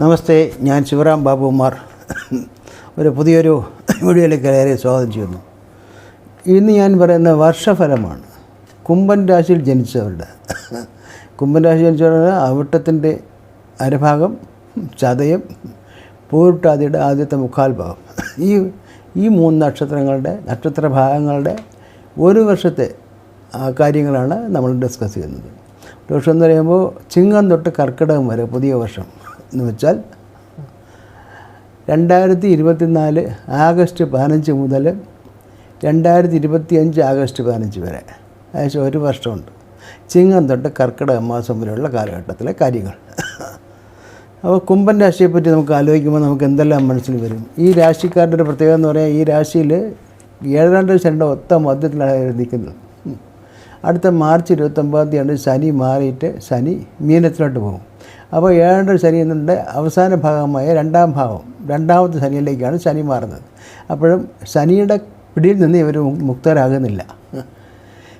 നമസ്തേ ഞാൻ ശിവറാം ബാബുമാർ ഒരു പുതിയൊരു വീഡിയോയിലേക്ക് ഏറെ സ്വാഗതം ചെയ്യുന്നു. ഇന്ന് ഞാൻ പറയുന്ന വർഷഫലമാണ്. കുംഭൻ രാശിയിൽ ജനിച്ചവരുടെ കുംഭൻ രാശി ജനിച്ചവരുടെ അവിട്ടത്തിന്റെ അരഭാഗം ചതയം പൂരുട്ടാതിയുടെ ആദ്യത്തെ മുക്കാൽ ഭാഗം. ഈ ഈ മൂന്ന് നക്ഷത്രങ്ങളുടെ നക്ഷത്ര ഭാഗങ്ങളുടെ ഒരു വർഷത്തെ കാര്യങ്ങളാണ് നമ്മൾ ഡിസ്കസ് ചെയ്യുന്നത്. ഒരു വർഷം എന്ന് പറയുമ്പോൾ ചിങ്ങം തൊട്ട് കർക്കിടകം വരെ പുതിയ വർഷം. എന്ന് വെച്ചാൽ രണ്ടായിരത്തി ഇരുപത്തിനാല് ആഗസ്റ്റ് പതിനഞ്ച് മുതൽ രണ്ടായിരത്തി ഇരുപത്തി അഞ്ച് ആഗസ്റ്റ് പതിനഞ്ച് വരെ. ഏകദേശം ഒരു വർഷമുണ്ട്. ചിങ്ങം തൊട്ട് കർക്കിടക മാസം വരെയുള്ള കാലഘട്ടത്തിലെ കാര്യങ്ങൾ. അപ്പോൾ കുംഭൻ രാശിയെപ്പറ്റി നമുക്ക് ആലോചിക്കുമ്പോൾ നമുക്ക് എന്തെല്ലാം മനസ്സിൽ വരും? ഈ രാശിക്കാരുടെ ഒരു പ്രത്യേകത എന്ന് പറയാൻ ഈ രാശിയിൽ ഏഴാണ്ട് ശനിയുടെ ഒത്ത മധ്യത്തിലാണ് നിൽക്കുന്നത്. അടുത്ത മാർച്ച് ഇരുപത്തൊമ്പതാം തീയതിയാണ് ശനി മാറിയിട്ട് ശനി മീനത്തിലോട്ട് പോകും. അപ്പോൾ ഏഴാണ്ട് ശനി എന്നുണ്ട്. അവസാന ഭാഗമായ രണ്ടാം ഭാഗം. രണ്ടാമത്തെ ശനിയിലേക്കാണ് ശനി മാറുന്നത്. അപ്പോഴും ശനിയുടെ പിടിയിൽ നിന്ന് ഇവർ മുക്തരാകുന്നില്ല.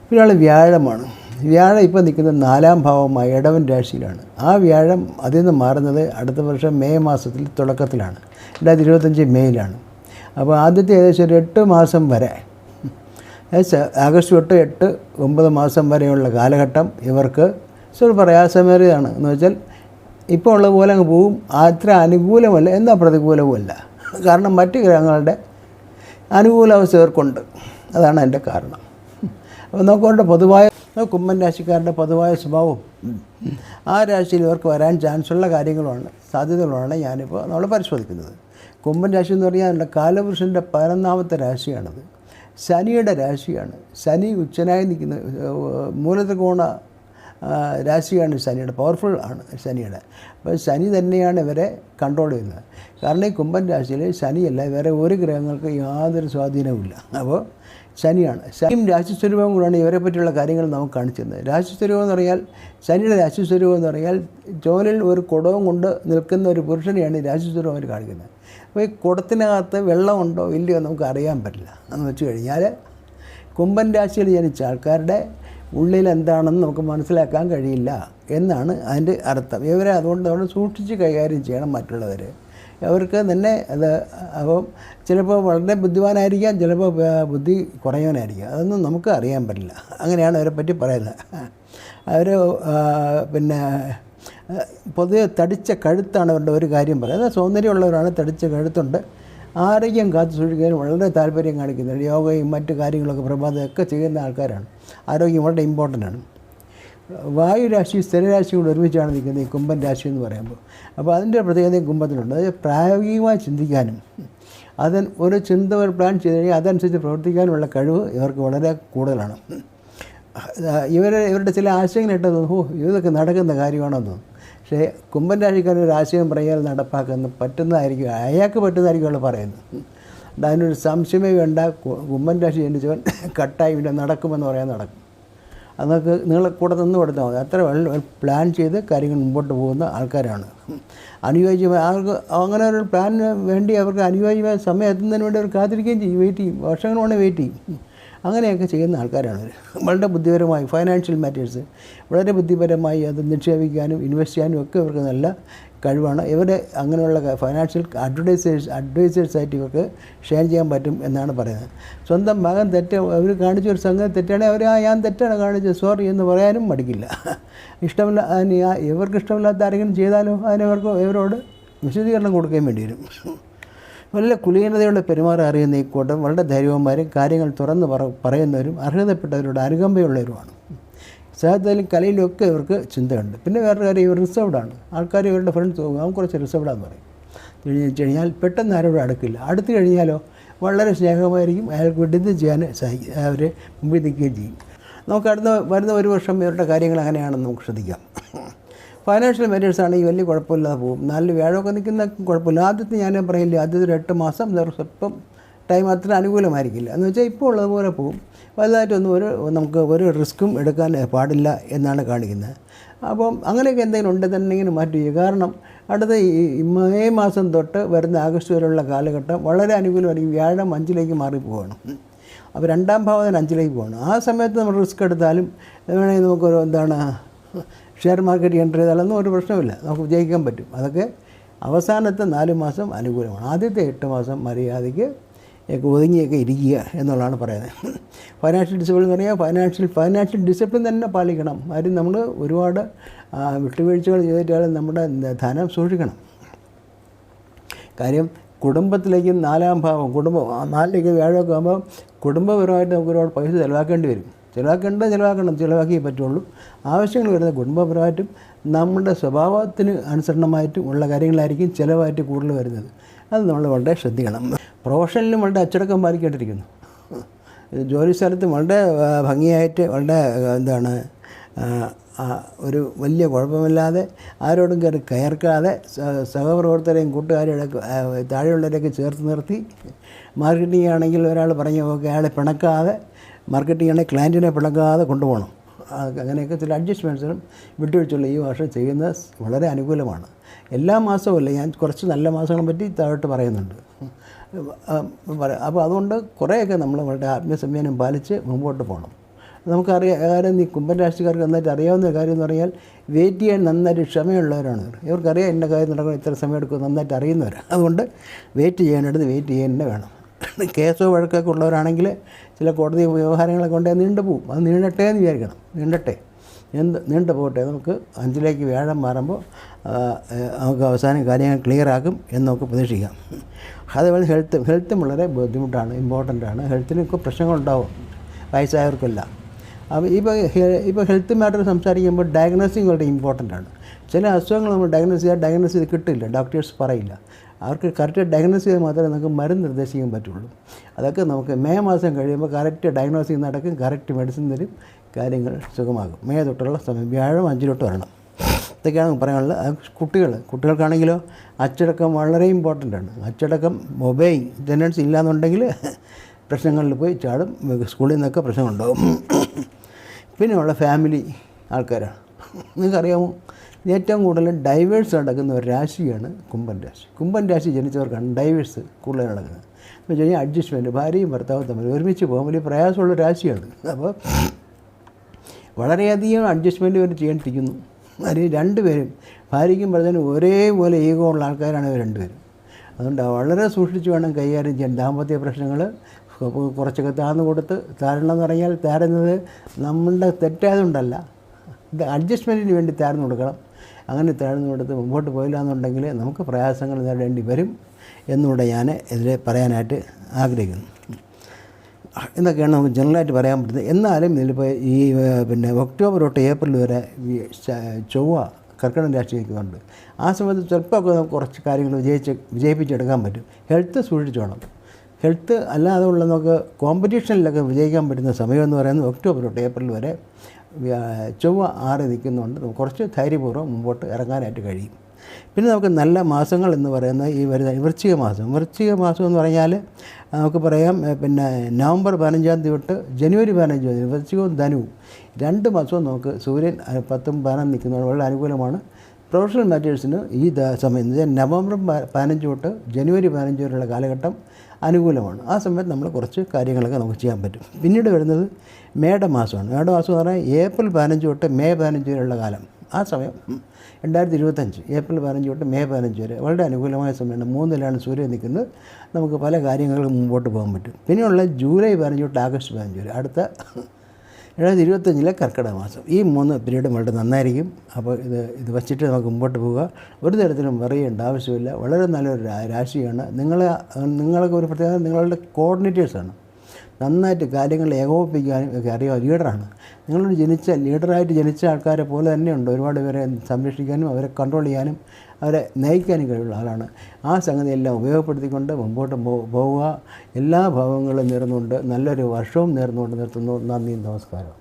പിന്നെയുള്ള വ്യാഴമാണ്. വ്യാഴം ഇപ്പോൾ നിൽക്കുന്നത് നാലാം ഭാവമായ ഇടവൻ രാശിയിലാണ്. ആ വ്യാഴം അതിൽ നിന്ന് മാറുന്നത് അടുത്ത വർഷം മെയ് മാസത്തിൽ തുടക്കത്തിലാണ്. രണ്ടായിരത്തി ഇരുപത്തഞ്ച് മെയ്യിലാണ് അപ്പോൾ ആദ്യത്തെ ഏകദേശം ഒരു എട്ട് മാസം വരെ ആഗസ്റ്റ് തൊട്ട് എട്ട് ഒമ്പത് മാസം വരെയുള്ള കാലഘട്ടം ഇവർക്ക്. സ്വൽ പ്രയാസമേറിയതാണ്. എന്ന് വെച്ചാൽ ഇപ്പോൾ ഉള്ള പോലെ അങ്ങ് പോവും. അത്ര അനുകൂലമല്ല. എന്താ പ്രതികൂലവുമല്ല? കാരണം മറ്റ് ഗ്രഹങ്ങളുടെ അനുകൂലാവസ്ഥ ഇവർക്കുണ്ട് അതാണ് അതിന്റെ കാരണം. അപ്പോൾ നോക്കുകൊണ്ട് പൊതുവായ കുമ്മൻ രാശിക്കാരുടെ പൊതുവായ സ്വഭാവം. ആ രാശിയിൽ ഇവർക്ക് വരാൻ ചാൻസുള്ള കാര്യങ്ങളുമാണ് സാധ്യതകളുമാണ് ഞാനിപ്പോൾ നമ്മൾ പരിശോധിക്കുന്നത്. കുംഭൻ രാശി എന്ന് പറഞ്ഞാൽ കാലപുരുഷന്റെ പതിനൊന്നാമത്തെ രാശിയാണത്. ശനിയുടെ രാശിയാണ്. ശനി ഉച്ചനായി നിൽക്കുന്ന മൂലത്രികോണ രാശിയാണ് ശനിയുടെ. പവർഫുൾ ആണ് ശനിയുടെ. അപ്പോൾ ശനി തന്നെയാണ് ഇവരെ കൺട്രോൾ ചെയ്യുന്നത്. കാരണം ഈ കുംഭൻ രാശിയിൽ ശനിയല്ല വേറെ ഒരു ഗ്രഹങ്ങൾക്ക് യാതൊരു സ്വാധീനവുമില്ല അപ്പോൾ ശനിയാണ്. ശനിയും രാശിസ്വരൂപവും കൂടാണ് ഇവരെ പറ്റിയുള്ള കാര്യങ്ങൾ നമുക്ക് കാണിച്ചിരുന്നത്. രാശിസ്വരൂപം എന്ന് പറഞ്ഞാൽ ശനിയുടെ രാശിസ്വരൂപം എന്ന് പറഞ്ഞാൽ ചോലിൽ ഒരു കുടവും കൊണ്ട് നിൽക്കുന്ന ഒരു പുരുഷനെയാണ് രാശിസ്വരൂപം അവർ കാണിക്കുന്നത്. അപ്പോൾ ഈ കുടത്തിനകത്ത് വെള്ളമുണ്ടോ ഇല്ലയോ നമുക്ക് അറിയാൻ പറ്റില്ല. എന്ന് വെച്ച് കഴിഞ്ഞാൽ കുംഭൻ രാശിയിൽ ജനിച്ച ആൾക്കാരുടെ ഉള്ളിൽ എന്താണെന്ന് നമുക്ക് മനസ്സിലാക്കാൻ കഴിയില്ല എന്നാണ് അതിന്റെ അർത്ഥം. ഇവരെ അതുകൊണ്ട് അവിടെ സൂക്ഷിച്ച് കൈകാര്യം ചെയ്യണം മറ്റുള്ളവർ അവർക്ക് തന്നെ അത് അപ്പം ചിലപ്പോൾ വളരെ ബുദ്ധിമാനായിരിക്കാം ചിലപ്പോൾ ബുദ്ധി കുറഞ്ഞവനായിരിക്കാം. അതൊന്നും നമുക്ക് അറിയാൻ പറ്റില്ല. അങ്ങനെയാണ് അവരെ പറ്റി പറയുന്നത്. അവർ പിന്നെ പൊതുവെ തടിച്ച കഴുത്താണ് അവരുടെ ഒരു കാര്യം പറയുന്നത്. സൗന്ദര്യമുള്ളവരാണ് തടിച്ച കഴുത്തുണ്ട്. ആരോഗ്യം കാത്തു സൂക്ഷിക്കാൻ വളരെ താല്പര്യം കാണിക്കുന്നുണ്ട്. യോഗയും മറ്റു കാര്യങ്ങളൊക്കെ പ്രഭാതമൊക്കെ ചെയ്യുന്ന ആൾക്കാരാണ്. ആരോഗ്യം വളരെ ഇമ്പോർട്ടന്റ് ആണ്. വായുരാശി സ്ഥിരരാശി കൂടെ ഒരുമിച്ചാണ് നിൽക്കുന്നത് ഈ കുംഭൻ രാശി എന്ന് പറയുമ്പോൾ. അപ്പോൾ അതിന്റെ പ്രത്യേകതയും കുംഭത്തിലുണ്ട്. അത് പ്രായോഗികമായി ചിന്തിക്കാനും അതിന് ഒരു ചിന്ത ഒരു പ്ലാൻ ചെയ്ത് കഴിഞ്ഞാൽ അതനുസരിച്ച് പ്രവർത്തിക്കാനുള്ള കഴിവ് ഇവർക്ക് വളരെ കൂടുതലാണ്. ഇവർ ഇവരുടെ ചില ആശയങ്ങൾ ഇട്ട് ഓ ഇതൊക്കെ നടക്കുന്ന കാര്യമാണെന്ന് തോന്നും പക്ഷേ കുംഭൻ രാശിക്കാരൻ ഒരു ആശയം പറയാൻ നടപ്പാക്കുന്ന പറ്റുന്നതായിരിക്കും അയാൾക്ക് പറ്റുന്നതായിരിക്കും അവൾ പറയുന്നത്. അതിനൊരു സംശയമേ വേണ്ട. കുമ്പൻ രാശി ജനിച്ചവൻ കട്ടായി പിന്നെ നടക്കുമെന്ന് പറയാൻ നടക്കും. അതൊക്കെ നിങ്ങൾ കൂടെ നിന്ന് കൊടുത്താൽ മതി. അത്ര പ്ലാൻ ചെയ്ത് കാര്യങ്ങൾ മുമ്പോട്ട് പോകുന്ന ആൾക്കാരാണ്. അനുയോജ്യമായ അവർക്ക് അങ്ങനെ ഒരു പ്ലാനിന് വേണ്ടി അവർക്ക് അനുയോജ്യമായ സമയം എത്തുന്നതിന് വേണ്ടി അവർ കാത്തിരിക്കുകയും ചെയ്യും വെയിറ്റ് ചെയ്യും. വർഷങ്ങളോടെ വെയിറ്റ് ചെയ്യും. അങ്ങനെയൊക്കെ ചെയ്യുന്ന ആൾക്കാരാണ് അവർ വളരെ ബുദ്ധിപരമായി ഫൈനാൻഷ്യൽ മാറ്റേഴ്സ് വളരെ ബുദ്ധിപരമായി അത് നിക്ഷേപിക്കാനും ഇൻവെസ്റ്റ് ചെയ്യാനും ഒക്കെ ഇവർക്ക് നല്ല കഴിവാണ്. ഇവരെ അങ്ങനെയുള്ള ഫൈനാൻഷ്യൽ അഡ്വർടൈസേഴ്സ് അഡ്വൈസേഴ്സായിട്ട് ഇവർക്ക് ഷെയർ ചെയ്യാൻ പറ്റും എന്നാണ് പറയുന്നത്. സ്വന്തം മകൻ തെറ്റ് അവർ കാണിച്ച ഒരു സംഗതി തെറ്റാണെങ്കിൽ അവർ ആ ഞാൻ തെറ്റാണ് കാണിച്ചത് സോറി എന്ന് പറയാനും മടിക്കില്ല. ഇഷ്ടമില്ല ഇവർക്ക് ഇഷ്ടമില്ലാത്ത ആരെങ്കിലും ചെയ്താലോ? അതിനവർക്ക് ഇവരോട് വിശദീകരണം കൊടുക്കുകയും വേണ്ടി വരും. വളരെ കുലീനതയോടെ പെരുമാറി അറിയുന്ന ഈ കൂട്ടം വളരെ ധൈര്യവന്മാരും കാര്യങ്ങൾ തുറന്ന് പറ പറയുന്നവരും അർഹതപ്പെട്ടവരോട് അനുകമ്പയുള്ളവരുമാണ്. സാഹിത്യത്തിലും കലയിലും ഒക്കെ ഇവർക്ക് ചിന്തയുണ്ട്. പിന്നെ വേറൊരു കാര്യം ഇവർ റിസർവ്ഡാണ്. ആൾക്കാർ ഇവരുടെ ഫ്രണ്ട്സ് അവൻ കുറച്ച് റിസർവ്ഡാന്ന് പറയും. തിരിഞ്ഞു കഴിഞ്ഞാൽ പെട്ടെന്ന് ആരോടും അടുക്കില്ല. അടുത്ത് കഴിഞ്ഞാലോ വളരെ സ്നേഹമായിരിക്കും. അയാൾക്ക് വിടുന്നത് ചെയ്യാൻ സാധിക്കും അവർ മുമ്പിൽ നിൽക്കുകയും ചെയ്യും. നമുക്ക് അടുത്ത വരുന്ന ഒരു വർഷം ഇവരുടെ കാര്യങ്ങൾ അങ്ങനെയാണെന്ന് നമുക്ക് ശ്രദ്ധിക്കാം. ഫൈനാൻഷ്യൽ മെറ്റേഴ്സ് ആണെങ്കിൽ വലിയ കുഴപ്പമില്ലാതെ പോകും. നല്ല വ്യാഴമൊക്കെ നിൽക്കുന്ന കുഴപ്പമില്ല. ആദ്യത്തെ ഞാൻ പറയില്ല ആദ്യത്തെ ഒരു എട്ട് മാസം സ്വല്പം ടൈം അത്ര അനുകൂലമായിരിക്കില്ല. എന്ന് വെച്ചാൽ ഇപ്പോൾ ഉള്ളതുപോലെ പോകും. വലുതായിട്ടൊന്നും ഒരു നമുക്ക് ഒരു റിസ്ക്കും എടുക്കാൻ പാടില്ല എന്നാണ് കാണിക്കുന്നത്. അപ്പം അങ്ങനെയൊക്കെ എന്തെങ്കിലും ഉണ്ടെന്നുണ്ടെങ്കിൽ മാറ്റി ചെയ്യുക കാരണം അടുത്ത ഈ മെയ് മാസം തൊട്ട് വരുന്ന ആഗസ്റ്റ് വരെയുള്ള കാലഘട്ടം വളരെ അനുകൂലമായിരിക്കും വ്യാഴം അഞ്ചിലേക്ക് മാറിപ്പോവാണ് അപ്പോൾ രണ്ടാം ഭാവത്തിന് അഞ്ചിലേക്ക് പോകണം ആ സമയത്ത് നമ്മൾ റിസ്ക് എടുത്താലും വേണമെങ്കിൽ നമുക്കൊരു എന്താണ് ഷെയർ മാർക്കറ്റ് എന്റർ ചെയ്താലൊന്നും ഒരു പ്രശ്നമില്ല നമുക്ക് വിജയിക്കാൻ പറ്റും. അതൊക്കെ അവസാനത്തെ നാല് മാസം അനുകൂലമാണ്. ആദ്യത്തെ എട്ട് മാസം മര്യാദയ്ക്ക് ഒതുങ്ങിയൊക്കെ ഇരിക്കുക എന്നുള്ളതാണ് പറയുന്നത്. ഫൈനാൻഷ്യൽ ഡിസിപ്ലിൻ എന്ന് പറഞ്ഞാൽ ഫൈനാൻഷ്യൽ ഫൈനാൻഷ്യൽ ഡിസിപ്ലിൻ തന്നെ പാലിക്കണം. കാര്യം നമ്മൾ ഒരുപാട് വിട്ടുവീഴ്ചകൾ ചെയ്തിട്ടാലും നമ്മുടെ ധനം സൂക്ഷിക്കണം. കാര്യം കുടുംബത്തിലേക്ക് നാലാം ഭാവം കുടുംബം നാലിലേക്ക് വ്യാഴമൊക്കെ ആകുമ്പോൾ കുടുംബപരമായിട്ട് നമുക്ക് ഒരുപാട് പൈസ ചിലവാക്കേണ്ടി വരും. ചിലവാക്കേണ്ട ചിലവാക്കണം ചിലവാക്കിയേ പറ്റുള്ളൂ. ആവശ്യങ്ങൾ വരുന്ന കുടുംബപരമായിട്ടും നമ്മുടെ സ്വഭാവത്തിന് അനുസരണമായിട്ടും ഉള്ള കാര്യങ്ങളായിരിക്കും ചിലവായിട്ട് കൂടുതൽ വരുന്നത്. അത് നമ്മൾ വളരെ ശ്രദ്ധിക്കണം. പ്രൊഫഷനിലും വളരെ അച്ചടക്കം പാലിക്കേണ്ടിയിരിക്കുന്നു. ജോലി സ്ഥലത്ത് വളരെ ഭംഗിയായിട്ട് വളരെ എന്താണ് ഒരു വലിയ കുഴപ്പമില്ലാതെ ആരോടും കയറി കയർക്കാതെ സഹപ്രവർത്തകരെയും കൂട്ടുകാരെയൊക്കെ താഴെയുള്ളവരെയൊക്കെ ചേർത്ത് നിർത്തി. മാർക്കറ്റിംഗ് ആണെങ്കിൽ ഒരാൾ പറഞ്ഞ ഒക്കെ അയാളെ പിണക്കാതെ മാർക്കറ്റിംഗ് ആണെങ്കിൽ ക്ലയന്റിനെ പിണക്കാതെ കൊണ്ടുപോകണം. അങ്ങനെയൊക്കെ ചില അഡ്ജസ്റ്റ്മെന്റ്സിനും വിട്ടുവീഴ്ചയുള്ള ഈ വർഷം ചെയ്യുന്നത് വളരെ അനുകൂലമാണ്. എല്ലാ മാസവും അല്ല ഞാൻ കുറച്ച് നല്ല മാസങ്ങളെ പറ്റി താഴോട്ട് പറയുന്നുണ്ട്. അപ്പോൾ അതുകൊണ്ട് കുറേയൊക്കെ നമ്മൾ വളരെ ആത്മസംയമനം പാലിച്ച് മുമ്പോട്ട് പോകണം. നമുക്കറിയാം കാര്യം ഈ കുംഭൻ രാഷ്ട്രീയക്കാർക്ക് നന്നായിട്ട് അറിയാവുന്ന കാര്യം എന്ന് പറഞ്ഞാൽ വെയിറ്റ് ചെയ്യാൻ നന്നായിട്ട് ക്ഷമയുള്ളവരാണ്. ഇവർക്കറിയാം എന്റെ കാര്യം നടക്കണം ഇത്ര സമയം എടുക്കും നന്നായിട്ട് അറിയുന്നവരാണ്. അതുകൊണ്ട് വെയിറ്റ് ചെയ്യാനെടുത്ത് വെയിറ്റ് ചെയ്യാൻ തന്നെ വേണം. കേസോ വഴക്കൊക്കെ ഉള്ളവരാണെങ്കിൽ ചില കോടതി വ്യവഹാരങ്ങളൊക്കെ കൊണ്ടേ നീണ്ടു പോകും. അത് നീണ്ടട്ടെ എന്ന് വിചാരിക്കണം. നീണ്ടട്ടെ. എന്ത് നീണ്ടു പോകട്ടെ. നമുക്ക് അഞ്ചിലേക്ക് വ്യാഴം മാറുമ്പോൾ നമുക്ക് അവസാനം കാര്യങ്ങൾ ക്ലിയർ ആക്കും എന്ന് നമുക്ക് പ്രതീക്ഷിക്കാം. അതേപോലെ ഹെൽത്ത് ഹെൽത്തും വളരെ ബുദ്ധിമുട്ടാണ് ഇമ്പോർട്ടന്റ് ആണ്. ഹെൽത്തിനൊക്കെ പ്രശ്നങ്ങളുണ്ടാവും വയസ്സായവർക്കെല്ലാം. അപ്പോൾ ഇപ്പോൾ ഇപ്പോൾ ഹെൽത്ത് മാറ്റർ സംസാരിക്കുമ്പോൾ ഡയഗ്നോസിങ് വളരെ ഇമ്പോർട്ടന്റ് ആണ്. ചില അസുഖങ്ങൾ നമ്മൾ ഡയഗ്നോസ് ചെയ്താൽ ഡയഗ്നോസ് ചെയ്ത് കിട്ടില്ല ഡോക്ടേഴ്സ് പറയില്ല. അവർക്ക് കറക്റ്റ് ഡയഗ്നോസ് ചെയ്താൽ മാത്രമേ നമുക്ക് മരുന്ന് നിർദ്ദേശിക്കാൻ പറ്റുള്ളൂ. അതൊക്കെ നമുക്ക് മെയ് മാസം കഴിയുമ്പോൾ കറക്റ്റ് ഡയഗ്നോസ് ചെയ്യുന്ന നടക്കും കറക്റ്റ് മെഡിസിൻ തരും കാര്യങ്ങൾ സുഖമാകും. മെയ് തൊട്ടുള്ള സമയം വ്യാഴം അഞ്ചിലോട്ട് വരണം. ഇതൊക്കെയാണ് പറയാനുള്ളത്. കുട്ടികൾ കുട്ടികൾക്കാണെങ്കിലോ അച്ചടക്കം വളരെ ഇമ്പോർട്ടന്റ് ആണ്. അച്ചടക്കം മൊബൈൽ ഇന്റർനെറ്റ്സ് ഇല്ലാന്നുണ്ടെങ്കിൽ പ്രശ്നങ്ങളിൽ പോയി ചാടും സ്കൂളിൽ നിന്നൊക്കെ പ്രശ്നമുണ്ടാകും പിന്നെയുള്ള ഫാമിലി ആൾക്കാരാണ്. നിങ്ങൾക്കറിയാമോ? ഏറ്റവും കൂടുതൽ ഡൈവേഴ്സ് നടക്കുന്ന ഒരു രാശിയാണ് കുംഭൻ രാശി. കുംഭൻ രാശി ജനിച്ചവർക്കാണ് ഡൈവേഴ്സ് കൂടുതൽ നടക്കുന്നത്. എന്ന് വെച്ച് കഴിഞ്ഞാൽ അഡ്ജസ്റ്റ്മെന്റ് ഭാര്യയും ഭർത്താവും തമ്മിൽ ഒരുമിച്ച് പോകാൻ വലിയ പ്രയാസമുള്ള രാശിയാണ്. അപ്പോൾ വളരെയധികം അഡ്ജസ്റ്റ്മെന്റ് ഇവർ ചെയ്യേണ്ടിരിക്കുന്നു അതിന് രണ്ടുപേരും ഭാര്യയ്ക്കും ഭർത്താവിനും ഒരേപോലെ ഈഗോ ഉള്ള ആൾക്കാരാണ് ഇവർ രണ്ടുപേരും. അതുകൊണ്ട് വളരെ സൂക്ഷിച്ച് വേണം കൈകാര്യം ചെയ്യാൻ. ദാമ്പത്യ പ്രശ്നങ്ങൾ കുറച്ചൊക്കെ താഴ്ന്നു കൊടുത്ത് താരണം എന്ന് പറഞ്ഞാൽ താരുന്നത് നമ്മളുടെ തെറ്റായതുകൊണ്ടല്ല അഡ്ജസ്റ്റ്മെന്റിന് വേണ്ടി താഴ്ന്നു കൊടുക്കണം. അങ്ങനെ തേടുന്നിടത്ത് മുമ്പോട്ട് പോയില്ല എന്നുണ്ടെങ്കിൽ നമുക്ക് പ്രയാസങ്ങൾ നേരിടേണ്ടി വരും എന്നുകൂടെ ഞാൻ ഇതിൽ പറയാനായിട്ട് ആഗ്രഹിക്കുന്നു. എന്നൊക്കെയാണ് നമുക്ക് ജനറലായിട്ട് പറയാൻ പറ്റുന്നത്. എന്നാലും ഇതിലിപ്പോൾ ഈ പിന്നെ ഒക്ടോബർ തൊട്ട് ഏപ്രിൽ വരെ ശ- ചൊവ്വ കർക്കിടക രാശിക്കുന്നുണ്ട് ആ സമയത്ത് ചിലപ്പോഴൊക്കെ നമുക്ക് കുറച്ച് കാര്യങ്ങൾ വിജയിച്ച് വിജയിപ്പിച്ചെടുക്കാൻ പറ്റും. ഹെൽത്ത് സൂക്ഷിച്ചോണം ഹെൽത്ത് അല്ലാതെ ഉള്ള നമുക്ക് കോമ്പറ്റീഷനിലൊക്കെ വിജയിക്കാൻ പറ്റുന്ന സമയം എന്ന് പറയുന്നത് ഒക്ടോബർ തൊട്ട് ഏപ്രിൽ വരെ ചൊവ്വ ആറ് നിൽക്കുന്നുണ്ട്. നമുക്ക് കുറച്ച് ധൈര്യപൂർവം മുമ്പോട്ട് ഇറങ്ങാനായിട്ട് കഴിയും. പിന്നെ നമുക്ക് നല്ല മാസങ്ങൾ എന്ന് പറയുന്നത് ഈ വരുന്ന വൃശ്ചിക മാസം. വൃശ്ചിക മാസം എന്ന് പറഞ്ഞാൽ നമുക്ക് പറയാം പിന്നെ നവംബർ പതിനഞ്ചാം തീയതി തൊട്ട് ജനുവരി പതിനഞ്ചാം തീയതി വൃശ്ചികവും ധനുവും. രണ്ട് മാസവും നമുക്ക് സൂര്യൻ പത്തും പതിനൊന്നും നിൽക്കുന്നത് വളരെ അനുകൂലമാണ്. പ്രൊഫഷണൽ മാറ്റേഴ്സിന് ഈ സമയം നവംബർ പതിനഞ്ച് തൊട്ട് ജനുവരി പതിനഞ്ച് വരെയുള്ള കാലഘട്ടം അനുകൂലമാണ്. ആ സമയത്ത് നമ്മൾ കുറച്ച് കാര്യങ്ങളൊക്കെ നമുക്ക് ചെയ്യാൻ പറ്റും. പിന്നീട് വരുന്നത് മേടമാസമാണ്. മേടമാസം എന്ന് പറഞ്ഞാൽ ഏപ്രിൽ പതിനഞ്ച് തൊട്ട് മെയ് പതിനഞ്ച് വരെയുള്ള കാലം. ആ സമയം രണ്ടായിരത്തി ഇരുപത്തഞ്ച് ഏപ്രിൽ പതിനഞ്ച് തൊട്ട് മെയ് പതിനഞ്ച് വരെ വളരെ അനുകൂലമായ സമയമാണ്. മൂന്നിലാണ് സൂര്യൻ നിൽക്കുന്നത്. നമുക്ക് പല കാര്യങ്ങളും മുമ്പോട്ട് പോകാൻ പറ്റും. പിന്നെയുള്ള ജൂലൈ പതിനഞ്ച് തൊട്ട് ആഗസ്റ്റ് പതിനഞ്ച് വരെ. അടുത്ത രണ്ടായിരത്തി ഇരുപത്തഞ്ചിലെ കർക്കിടക മാസം. ഈ മൂന്ന് പീരീഡും വളരെ നന്നായിരിക്കും. അപ്പോൾ ഇത് ഇത് വച്ചിട്ട് നമുക്ക് മുമ്പോട്ട് പോവുക. ഒരു തരത്തിലും പറയേണ്ട ആവശ്യമില്ല. വളരെ നല്ലൊരു രാശിയാണ്. നിങ്ങളെ നിങ്ങൾക്ക് ഒരു പ്രത്യേകത നിങ്ങളുടെ കോർഡിനേറ്റേഴ്സാണ്. നന്നായിട്ട് കാര്യങ്ങൾ ഏകോപിപ്പിക്കാനും ഒക്കെ അറിയാം ലീഡറാണ്. നിങ്ങളൊരു ജനിച്ച ലീഡറായിട്ട് ജനിച്ച ആൾക്കാരെ പോലെ തന്നെയുണ്ട്. ഒരുപാട് പേരെ സംരക്ഷിക്കാനും അവരെ കൺട്രോൾ ചെയ്യാനും അവരെ നയിക്കാനും കഴിവുള്ള ആളാണ്. ആ സംഗതിയെല്ലാം ഉപയോഗപ്പെടുത്തിക്കൊണ്ട് മുമ്പോട്ട് പോവുക. എല്ലാ ഭാവങ്ങളും നേർന്നുകൊണ്ട് നല്ലൊരു വർഷവും നേർന്നുകൊണ്ട് നിർത്തുന്നു. നന്ദി നമസ്കാരം.